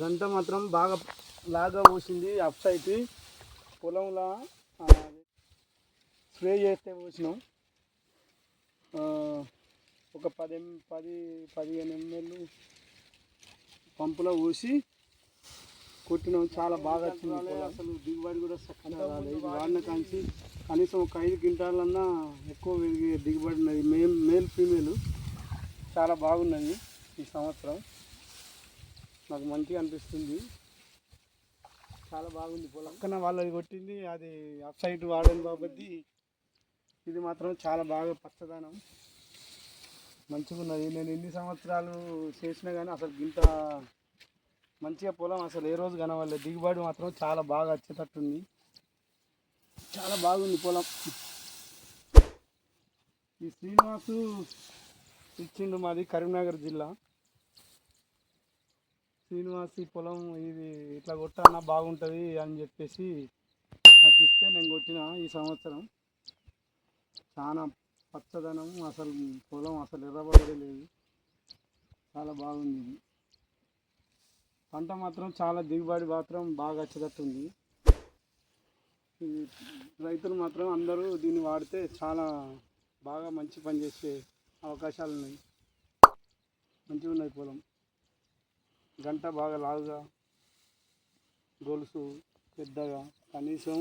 గంట మాత్రం బాగా లాగా పోసింది అప్ సైడ్ పొలంలో స్ప్రే చేస్తే పోసినాం. ఒక పది పది పదిహేను ఎంఎల్ పంపులో పోసి కొట్టినాం. చాలా బాగా వచ్చింది. అసలు దిగుబడి కూడా చక్కగా రాలేదు. వాడిన కాంచి కనీసం ఒక ఐదు క్వింటాలన్నా ఎక్కువ దిగుబడి ఉన్నది. మేల్ మేల్ ఫీమేల్ చాలా బాగున్నది ఈ సంవత్సరం. నాకు మంచిగా అనిపిస్తుంది. చాలా బాగుంది పొలం. పక్కన వాళ్ళది కొట్టింది అది అప్ సైడ్ వాడని కాబట్టి ఇది మాత్రం చాలా బాగా పచ్చదనం. మంచిగా ఉన్నది నేను ఎన్ని సంవత్సరాలు చేసినా కానీ అసలు ఇంత మంచిగా పొలం అసలు ఏ రోజు కనవాలి దిగుబడి మాత్రం చాలా బాగా వచ్చేటట్టుంది. చాలా బాగుంది పొలం. ఈ శ్రీనివాసు ఇచ్చిండు మాది కరీంనగర్ జిల్లా. శ్రీనివాస్ ఈ పొలం ఇది ఇట్లా కొట్టాలన్నా బాగుంటుంది అని చెప్పేసి నాకు ఇస్తే నేను కొట్టిన ఈ సంవత్సరం. చాలా పచ్చదనం అసలు పొలం అసలు ఎర్రబడే లేదు. చాలా బాగుంది ఇది. పంట మాత్రం చాలా దిగుబడి మాత్రం బాగా వచ్చేటట్టుంది రైతులు మాత్రం అందరూ దీన్ని వాడితే చాలా బాగా మంచి పని చేసే అవకాశాలు ఉన్నాయి. మంచిగా ఉన్నాయి పొలం. గంట బాగా లావుగా గొలుసు పెద్దగా కనీసం